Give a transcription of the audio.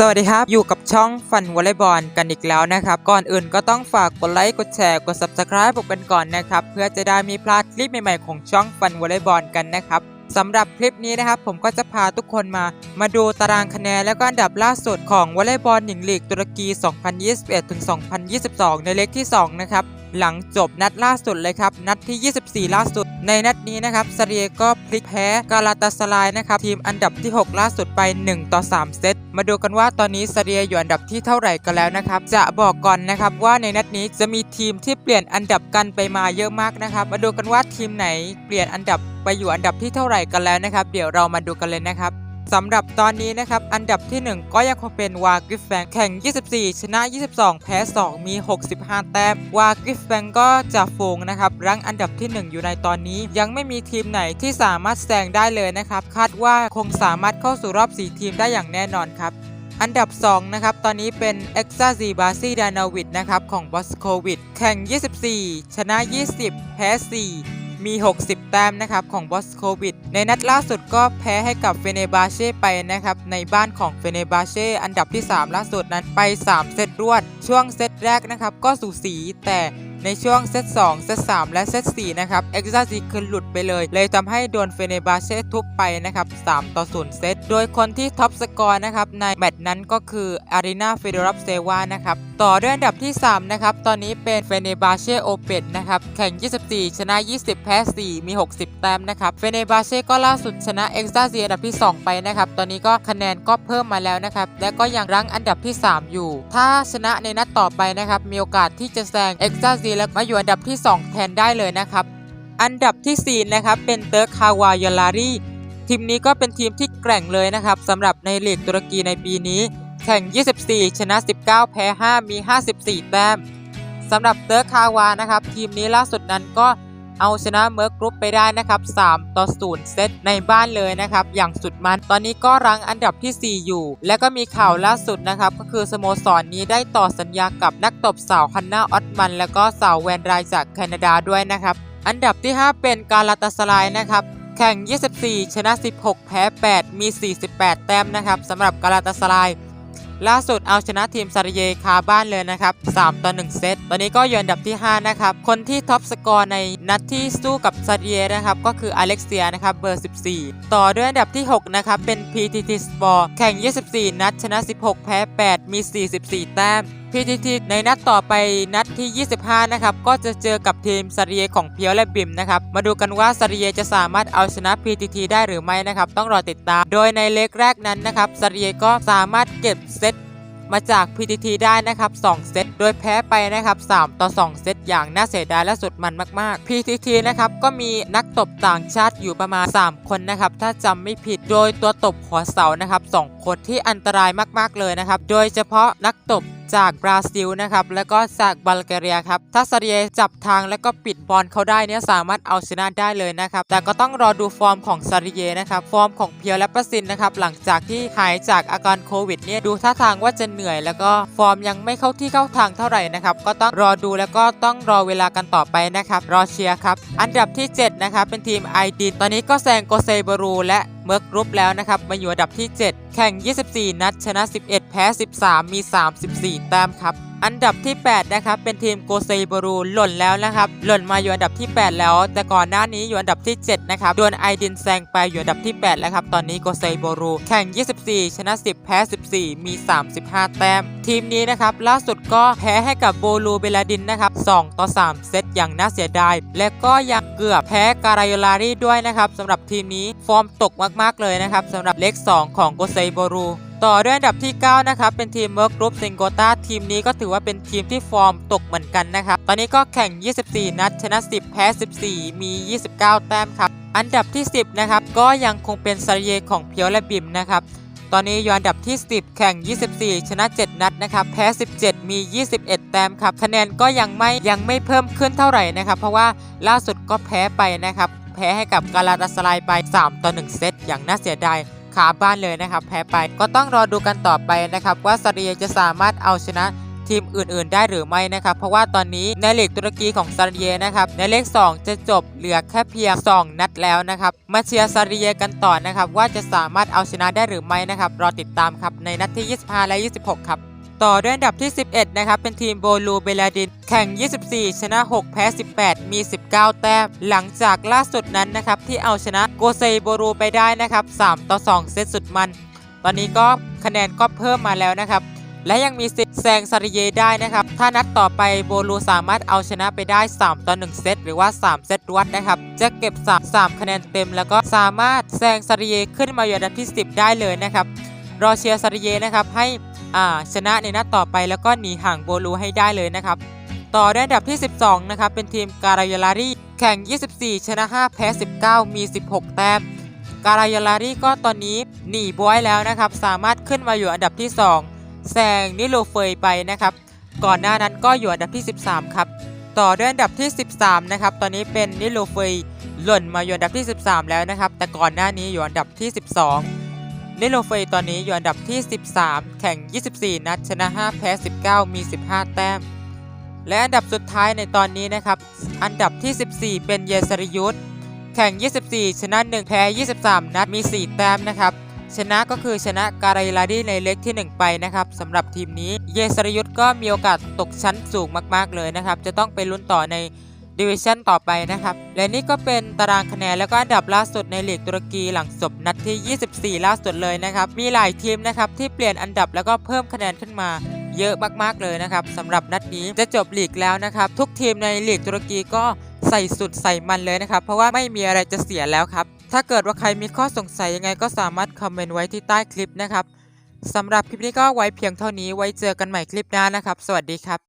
สวัสดีครับ อยู่กับช่องฟันวอลเลย์บอลกันอีกแล้วนะครับ ก่อนอื่นก็ต้องฝากกดไลค์กดแชร์กด subscribe ผมกันก่อนนะครับ เพื่อจะได้มีพลาดคลิปใหม่ๆของช่องฟันวอลเลย์บอลกันนะครับสำหรับคลิปนี้นะครับ ผมก็จะพาทุกคนมา มาดูตารางคะแนนและก็อันดับล่าสุดของวอลเลย์บอลหญิงลีกตุรกี 2021-2022 ในเล็กที่ 2 นะครับ หลังจบนัดล่าสุดเลยครับ นัดที่ 24 ล่าสุด ในนัดนี้นะครับซาเรียก็พลิกแพ้กาลาตาสลายนะครับทีมอันดับที่ 6 ล่าสุดไป 1 ต่อ 3 เซต มาดูกันว่าตอนนี้ซาเรียอยู่อันดับที่เท่าไหร่กันแล้วนะครับ จะบอกก่อนนะครับว่าในนัดนี้จะมีทีมที่เปลี่ยนอันดับกันไปมาเยอะมากนะครับ มาดูกันว่าทีมไหนเปลี่ยนอันดับไปอยู่อันดับที่เท่าไหร่กันแล้วนะครับ เดี๋ยวเรามาดูกันเลยนะครับ สำหรับตอนนี้นะครับ อันดับที่ 1 ก็ยังคงเป็นวากิฟแฟงแข่ง 24 ชนะ 22 แพ้ 2 มี 65 แต้ม วากิฟแฟงก็จะฟูงนะครับ รั้งอันดับที่ 1 อยู่ในตอนนี้ ยังไม่มีทีมไหนที่สามารถแซงได้เลยนะครับ คาดว่าคงสามารถเข้าสู่รอบ 4 ทีมได้อย่างแน่นอนครับอันดับ 2 นะครับ ตอนนี้เป็น e x a z i b a s i d a n o v i c นะครับ ของบอสโควิดแข่ง 24 ชนะ 20 แพ้ 4 มี 60 แต้มนะครับของบอสโควิด ในนัดล่าสุดก็แพ้ให้กับเฟเนบาเช่ไปนะครับ ในบ้านของเฟเนบาเช่อันดับที่ 3 ล่าสุดนั้นไป 3 เซตรวด ช่วงเซตแรกนะครับ ก็สูสีแต่ในช่วงเซต2เซต3และเซต4นะครับเอ็กซ์ซาซีคือหลุดไปเลย เลยทำให้โดนเฟเนบาเช่ทุบไปนะครับ3ต่อ0เซต โดยคนที่ท็อปสกอร์นะครับในแมตช์นั้นก็คืออารีนาเฟเดรอฟเซวานะครับต่อด้วยอันดับที่ 3 นะครับ ตอนนี้เป็นเฟเนบาเช่โอเปนนะครับแข่ง 24 ชนะ 20 แพ้ 4 มี 60 แต้มนะครับเฟเนบาเช่ก็ล่าสุดชนะเอ็กซ์ซาซีอันดับที่ 2 ไปนะครับตอนนี้ก็คะแนนก็เพิ่มมาแล้วนะครับและก็ยังรั้งอันดับที่ 3 อยู่ ถ้าชนะในนัดต่อไปนะครับมีโอกาสที่จะแซงเอ็กซ์ซาซีและมาอยู่อันดับที่ 2 แทนได้เลยนะครับอันดับที่4นะครับเป็นเติร์กคาวายลารี ทีมนี้ก็เป็นทีมที่แกร่งเลยนะครับสำหรับในลีกตุรกีในปีนี้ แข่ง 24 ชนะ 19 แพ้ 5 มี 54 แต้มสำหรับเติร์คาวานะครับทีมนี้ล่าสุดนั้นก็เอาชนะเมอร์กรุ๊ปไปได้นะครับ 3 ต่อ 0 เซตในบ้านเลยนะครับ อย่างสุดมัน ตอนนี้ก็รั้งอันดับที่ 4 อยู่ และก็มีข่าวล่าสุดนะครับ ก็คือสโมสรนนี้ได้ต่อสัญญากับนักตบสาวฮันนาออตมัน แล้วก็สาวแวนรายจากแคนาดาด้วยนะครับ อันดับที่ 5 เป็นกาลาตาสลายนะครับ แข่ง 24 ชนะ 16 แพ้ 8 มี 48 แต้มนะครับสำหรับกาลาตาสลาย ล่าสุดเอาชนะทีมซาริเยคาบ้านเลยนะครับ 3 ต่อ 1 เซต ตอนนี้ก็อยู่อันดับที่ 5 นะครับ คนที่ท็อปสกอร์ในนัดที่สู้กับซาริเยนะครับ ก็คืออเล็กเซียนะครับ เบอร์ 14 ต่อด้วยอันดับที่ 6 นะครับ เป็น PTT Sport แข่ง 24 นัด ชนะ 16 แพ้ 8 มี 44 แต้ม PTT ในนัดต่อไปนัดที่ 25 นะครับ ก็จะเจอกับทีมซาริเยของเพียวและบิมนะครับ มาดูกันว่าซาริเยจะสามารถเอาชนะ PTT ได้หรือไม่นะครับ ต้องรอติดตาม โดยในเล็กแรกนั้นนะครับซาริเยก็สามารถเก็บเซตมาจาก PTT ได้นะครับ 2 เซต โดยแพ้ไปนะครับ 3 ต่อ 2 เซต อย่างน่าเสียดายและสุดมันมาก ๆ PTT นะครับ ก็มีนักตบต่างชาติอยู่ประมาณ 3 คนนะครับ ถ้าจำไม่ผิด โดยตัวตบหัวเสานะครับ 2 คนที่อันตรายมาก ๆ เลยนะครับ โดยเฉพาะนักตบ จากบราซิลนะครับแล้วก็จากบัลแกเรียครับถ้าซาเรียจับทางแล้วก็ปิดบอลเขาได้เนี่ยสามารถเอาชนะได้เลยนะครับแต่ก็ต้องรอดูฟอร์มของซาริเยนะครับฟอร์มของเพียวและประสินนะครับหลังจากที่หายจากอาการโควิดเนี่ยดูท่าทางว่าจะเหนื่อย แล้วก็ฟอร์มยังไม่เข้าที่เข้าทางเท่าไหร่นะครับก็ต้องรอดูแล้วก็ต้องรอเวลากันต่อไปนะครับรอเชียร์ครับอันดับที่7นะครับเป็นทีมไอดินตอนนี้ก็แซงโกเซบารูและ เมื่อกรุ๊ปแล้วนะครับมาอยู่อันดับที่ 7 แข่ง 24 นัดชนะ 11 แพ้ 13 มี 34 แต้มครับ อันดับที่ 8 นะครับ เป็นทีมโกเซบรูหล่นแล้วนะครับ หล่นมาอยู่อันดับที่ 8 แล้ว แต่ก่อนหน้านี้อยู่อันดับที่ 7 นะครับโดนไอดินแซงไปอยู่อันดับที่ 8 แล้วครับ ตอนนี้โกเซบรูแข่ง 24 ชนะ 10 แพ้ 14 มี 35 แต้ม ทีมนี้นะครับ ล่าสุดก็แพ้ให้กับโบลูเบลาดินนะครับ 2 ต่อ 3 เซตอย่างน่าเสียดาย และก็ยังเกือบแพ้การายโยลารีด้วยนะครับสำหรับทีมนี้ฟอร์มตกมากๆเลยนะครับสำหรับเลข2ของโกเซบรู ต่อด้วยอันดับที่ 9 นะครับ เป็นทีมเมอร์กรุ๊ปซิงโกตาทีมนี้ก็ถือว่าเป็นทีมที่ฟอร์มตกเหมือนกันนะครับ ตอนนี้ก็แข่ง 24 นัด ชนะ 10 แพ้ 14 มี 29 แต้มครับ อันดับที่ 10 นะครับ ก็ยังคงเป็นซาเยของเพียวและบิมนะครับ ตอนนี้อยู่อันดับที่ 10 แข่ง 24 ชนะ 7 นัดนะครับ แพ้ 17 มี 21 แต้มครับ คะแนนก็ยังไม่ยังไม่เพิ่มขึ้นเท่าไหร่นะครับ เพราะว่าล่าสุดก็แพ้ไปนะครับ แพ้ให้กับกาลาตาสลายไป 3 ต่อ 1 เซตอย่างน่าเสียดาย ขาบ้านเลยนะครับ แพ้ไปก็ต้องรอดูกันต่อไปนะครับ ว่าซาเรียจะสามารถเอาชนะทีมอื่นๆ ได้หรือไม่นะครับ เพราะว่าตอนนี้ในลีกตุรกีของซาริเยนะครับในเลข 2 จะจบเหลือแค่เพียง 2 นัดแล้วนะครับ มาเชียร์ซาริเยกันต่อนะครับ ว่าจะสามารถเอาชนะได้หรือไม่นะครับ รอติดตามครับในนัดที่ 25 และ 26 ครับ ต่อด้วยอันดับที่ 11 นะครับ เป็นทีมโบลูเบลาดิน แข่ง 24 ชนะ 6 แพ้ 18 มี 19 แต้ม หลังจากล่าสุดนั้นนะครับ ที่เอาชนะโกเซโบรูไปได้นะครับ 3 ต่อ 2 เซตสุดมัน ตอนนี้ก็คะแนนก็เพิ่มมาแล้วนะครับ และยังมีสิทธิ์แซงซาริเยได้นะครับ ถ้านัดต่อไปโบลูสามารถเอาชนะไปได้ 3 ต่อ 1 เซตหรือว่า 3 เซตรวดนะครับ จะเก็บ 3 3 คะแนนเต็ม แล้วก็สามารถแซงซาริเยขึ้นมาอยู่อันดับที่ 10 ได้เลยนะครับ รอเชียร์ซาริเยนะครับให้ ชนะในนัดต่อไปแล้วก็หนีห่างโบลูให้ได้เลยนะครับ ต่อด้วยอันดับที่ 12 นะครับ เป็นทีมการายาลารีแข่ง 24 ชนะ 5 แพ้ 19 มี 16 แต้ม การายาลารีก็ตอนนี้หนีบวยแล้วนะครับ สามารถขึ้นมาอยู่อันดับที่ 2แซงนิโลเฟยไปนะครับ ก่อนหน้านั้นก็อยู่อันดับที่ 13 ครับ ต่อด้วยอันดับที่ 13 นะครับ ตอนนี้เป็นนิโลเฟยหล่นมาอยู่อันดับที่ 13 แล้วนะครับ แต่ก่อนหน้านี้อยู่อันดับที่ 12 นิโลเฟยตอนนี้อยู่อันดับที่ 13 แข่ง 24 นัด ชนะ 5 แพ้ 19 มี 15 แต้ม และอันดับสุดท้ายในตอนนี้นะครับ อันดับที่ 14 เป็นเยสริยุทธแข่ง 24 ชนะ 1 แพ้ 23 นัด มี 4 แต้มนะครับ ชนะก็คือชนะการายลาดีในเล็กที่ 1 ไปนะครับสำหรับทีมนี้ เยสริยุทธก็มีโอกาสตกชั้นสูงมาก ๆ เลยนะครับ จะต้องไปลุ้นต่อใน ดิวิชั่นต่อไปนะครับ และนี่ก็เป็นตารางคะแนนแล้วก็อันดับล่าสุดในลีกตุรกีหลังจบนัดที่ 24 ล่าสุดเลยนะครับ มีหลายทีมนะครับที่เปลี่ยนอันดับแล้วก็เพิ่มคะแนนขึ้นมาเยอะมากๆเลยนะครับสำหรับนัดนี้จะจบลีกแล้วนะครับ ทุกทีมในลีกตุรกีก็ใส่สุดใส่มันเลยนะครับ เพราะว่าไม่มีอะไรจะเสียแล้วครับ ถ้าเกิดว่าใครมีข้อสงสัยยังไงก็สามารถคอมเมนต์ไว้ที่ใต้คลิปนะครับสำหรับคลิปนี้ก็ไว้เพียงเท่านี้ไว้เจอกันใหม่คลิปหน้านะครับ สวัสดีครับ